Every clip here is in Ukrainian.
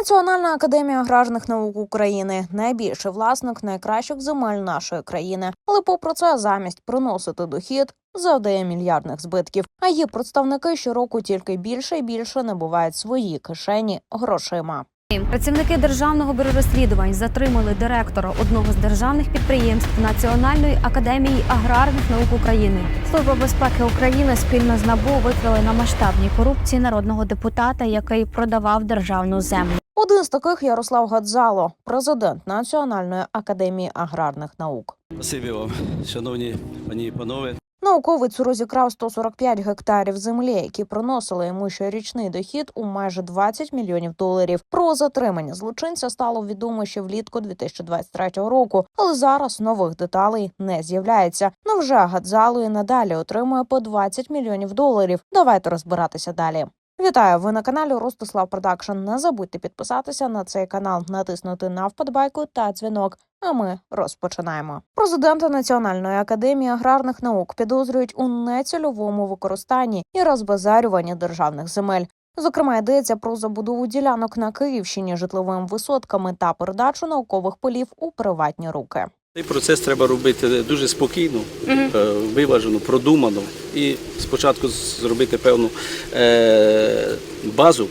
Національна академія аграрних наук України найбільший власник найкращих земель нашої країни. Але попри це, замість приносити дохід, завдає мільярдних збитків. А її представники щороку тільки більше і більше набувають свої кишені грошима. Працівники державного бюро розслідувань затримали директора одного з державних підприємств Національної академії аграрних наук України. Служба безпеки України спільно з НАБУ викрили на масштабній корупції народного депутата, який продавав державну землю. Один з таких Ярослав Гадзало, президент Національної академії аграрних наук. Спасибі вам, шановні пані і панове. Науковець розікрав 145 гектарів землі, які приносили йому щорічний дохід у майже 20 мільйонів доларів. Про затримання злочинця стало відомо ще влітку 2023 року, але зараз нових деталей не з'являється. Ну вже Гадзало і надалі отримує по 20 мільйонів доларів. Давайте розбиратися далі. Вітаю! Ви на каналі Ростислав Продакшн. Не забудьте підписатися на цей канал, натиснути на вподобайку та дзвінок. А ми розпочинаємо. Президента Національної академії аграрних наук підозрюють у нецільовому використанні і розбазарюванні державних земель. Зокрема, йдеться про забудову ділянок на Київщині житловими висотками та передачу наукових полів у приватні руки. Цей процес треба робити дуже спокійно, е, виважено, продумано. І спочатку зробити певну е, базу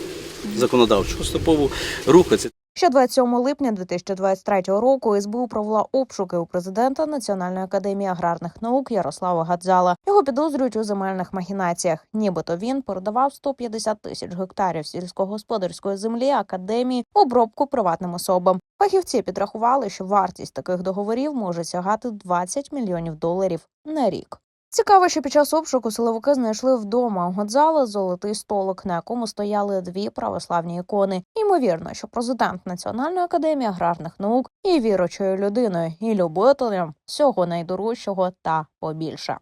законодавчу, поступово рухатися. Ще 27 липня 2023 року СБУ провела обшуки у президента Національної академії аграрних наук Ярослава Гадзала. Його підозрюють у земельних махінаціях. Нібито він передавав 150 тисяч гектарів сільськогосподарської землі академії обробку приватним особам. Фахівці підрахували, що вартість таких договорів може сягати 20 мільйонів доларів на рік. Цікаво, що під час обшуку силовики знайшли вдома у Годзала золотий столик, на якому стояли дві православні ікони. Ймовірно, що президент Національної академії аграрних наук є віручою людиною і любителем всього найдорожчого та побільше.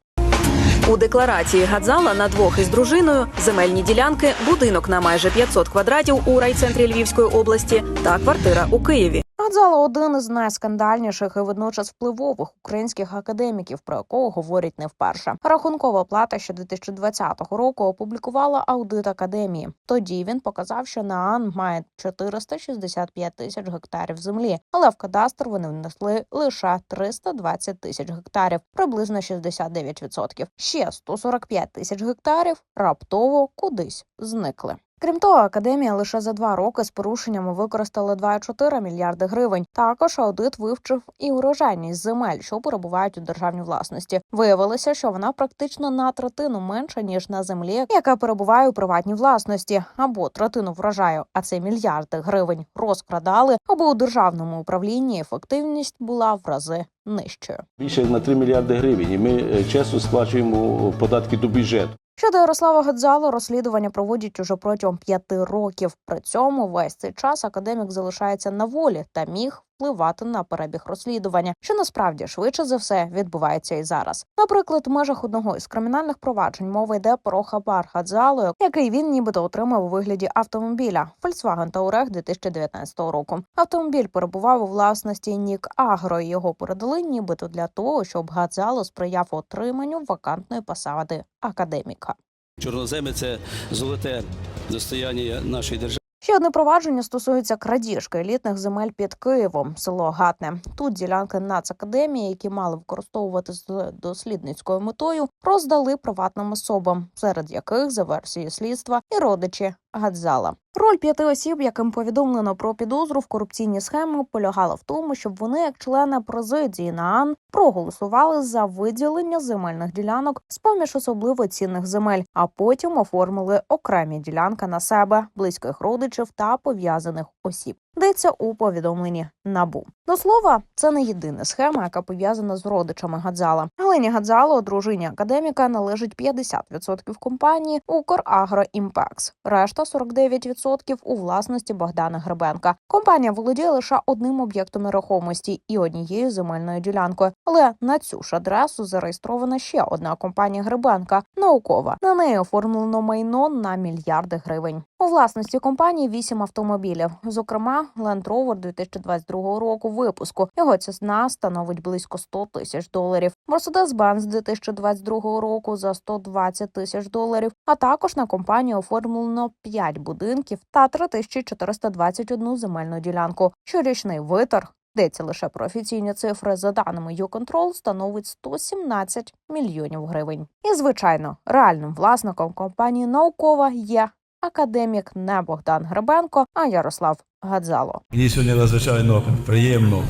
У декларації Гадзала на двох із дружиною земельні ділянки, будинок на майже 500 квадратів у райцентрі Львівської області та квартира у Києві. Гадзала один із найскандальніших і водночас впливових українських академіків, про якого говорять не вперше. Рахункова плата ще 2020 року опублікувала аудит академії. Тоді він показав, що НААН має 465 тисяч гектарів землі, але в кадастр вони внесли лише 320 тисяч гектарів, приблизно 69%. Ще 145 тисяч гектарів раптово кудись зникли. Крім того, академія лише за два роки з порушеннями використала 2,4 мільярди гривень. Також аудит вивчив і урожайність земель, що перебувають у державній власності. Виявилося, що вона практично на третину менша ніж на землі, яка перебуває у приватній власності, або третину врожаю. А це мільярди гривень розкрадали, або у державному управлінні ефективність була в рази нижчою. Більше на 3 мільярди гривень. І ми е, чесно сплачуємо податки до бюджету. Щодо Ярослава Гадзала, розслідування проводять уже протягом п'яти років. При цьому весь цей час академік залишається на волі та міг впливати на перебіг розслідування, що насправді швидше за все відбувається і зараз. Наприклад, в межах одного із кримінальних проваджень мова йде про хабар Гадзало, який він нібито отримав у вигляді автомобіля Volkswagen Touareg 2019 року. Автомобіль перебував у власності Нік Агро. і Його передали нібито для того, щоб Гадзало сприяв отриманню вакантної посади академіка. Чорноземи це золоте достояння нашої держави. Ще одне провадження стосується крадіжки елітних земель під Києвом, село Гатне. Тут ділянки нацакадемії, які мали використовувати з дослідницькою метою, роздали приватним особам, серед яких за версією слідства і родичі Гадзала. Роль п'яти осіб, яким повідомлено про підозру в корупційній схемі, полягала в тому, щоб вони, як члени президії НААН, проголосували за виділення земельних ділянок з поміж особливо цінних земель, а потім оформили окремі ділянки на себе, близьких родичів та пов'язаних осіб. Йдеться у повідомленні набу. До слова, це не єдина схема, яка пов'язана з родичами Гадзала. Галині Гадзало, дружині академіка, належить 50% компанії «Украгроімпекс», решта 49% у власності Богдана Гребенка. Компанія володіє лише одним об'єктом нерухомості і однією земельною ділянкою. Але на цю ж адресу зареєстрована ще одна компанія Гребенка наукова. На неї оформлено майно на мільярди гривень. У власності компанії вісім автомобілів, зокрема Land Rover 2022 року випуску. Його ціна становить близько 100 тисяч доларів. Mercedes-Benz 2022 року за 120 тисяч доларів. А також на компанію оформлено 5 будинків та 3421 земельну ділянку. Щорічний витер Йдеться лише про офіційні цифри за даними «Юконтрол» становить 117 мільйонів гривень. І звичайно, реальним власником компанії наукова є академік не Богдан Гребенко, а Ярослав Гадзало. Мені сьогодні надзвичайно приємно.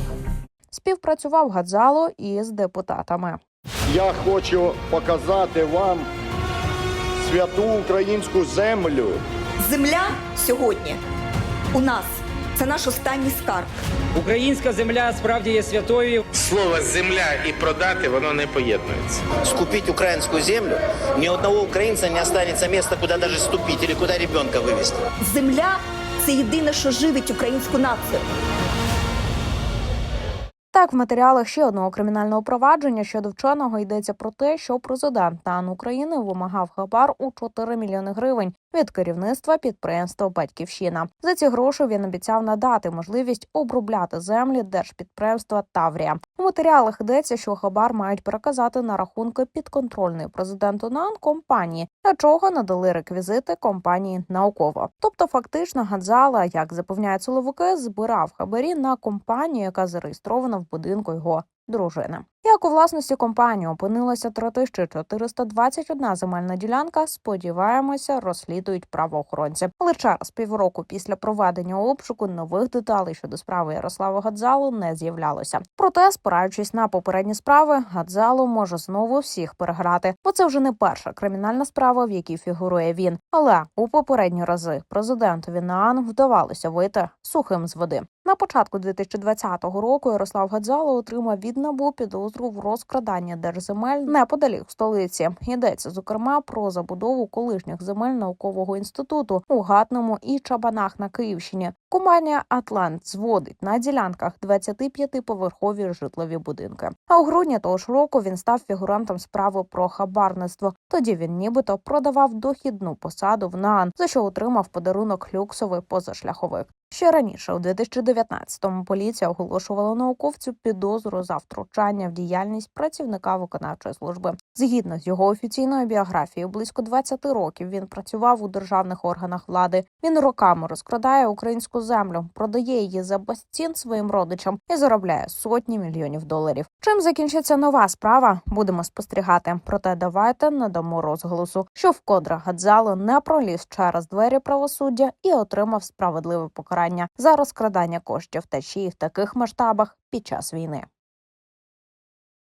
Співпрацював Гадзало із депутатами. Я хочу показати вам святу українську землю. Земля сьогодні у нас це наш останній скарб. Українська земля справді є святою. Слово земля і продати воно не поєднується. скупить украинскую землю, ни у одного украинца не останется места, куда даже ступить или куда ребенка вывести. Земля це єдине, що живить українську націю. Так, в матеріалах ще одного кримінального провадження щодо вченого йдеться про те, що президент ТАН України вимагав хабар у 4 мільйони гривень від керівництва підприємства Батьківщина. За ці гроші він обіцяв надати можливість обробляти землі держпідприємства Таврія. У матеріалах йдеться, що хабар мають переказати на рахунки підконтрольної президенту НАН компанії, для чого надали реквізити компанії науково. Тобто, фактично, Гадзала, як запевняють силовики, збирав хабарі на компанію, яка зареєстрована в будинку його дружини. Як у власності компанії опинилася 3421 земельна ділянка, сподіваємося, розслідують правоохоронці. Але через півроку після проведення обшуку нових деталей щодо справи Ярослава Гадзалу не з'являлося. Проте, спираючись на попередні справи, Гадзалу може знову всіх переграти, бо це вже не перша кримінальна справа, в якій фігурує він. Але у попередні рази президентові НААН вдавалося вийти сухим з води. На початку 2020 року Ярослав Гадзало отримав від НАБУ підозру в розкраданні держземель неподалік столиці. Йдеться зокрема про забудову колишніх земель наукового інституту у Гатному і Чабанах на Київщині. Компанія Атлант зводить на ділянках 25-поверхові житлові будинки. А у грудні того ж року він став фігурантом справи про хабарництво. Тоді він нібито продавав дохідну посаду в НААН, за що отримав подарунок люксовий позашляховик. Ще раніше, у 2019-му, поліція оголошувала науковцю підозру за втручання в діяльність працівника виконавчої служби. Згідно з його офіційною біографією, близько 20 років він працював у державних органах влади. Він роками розкрадає українську землю, продає її за безцін своїм родичам і заробляє сотні мільйонів доларів. Чим закінчиться нова справа, будемо спостерігати. Проте давайте надамо розголосу, що вкотре Гадзало не проліз через двері правосуддя і отримав справедливе покарання за розкрадання коштів та ще в таких масштабах під час війни.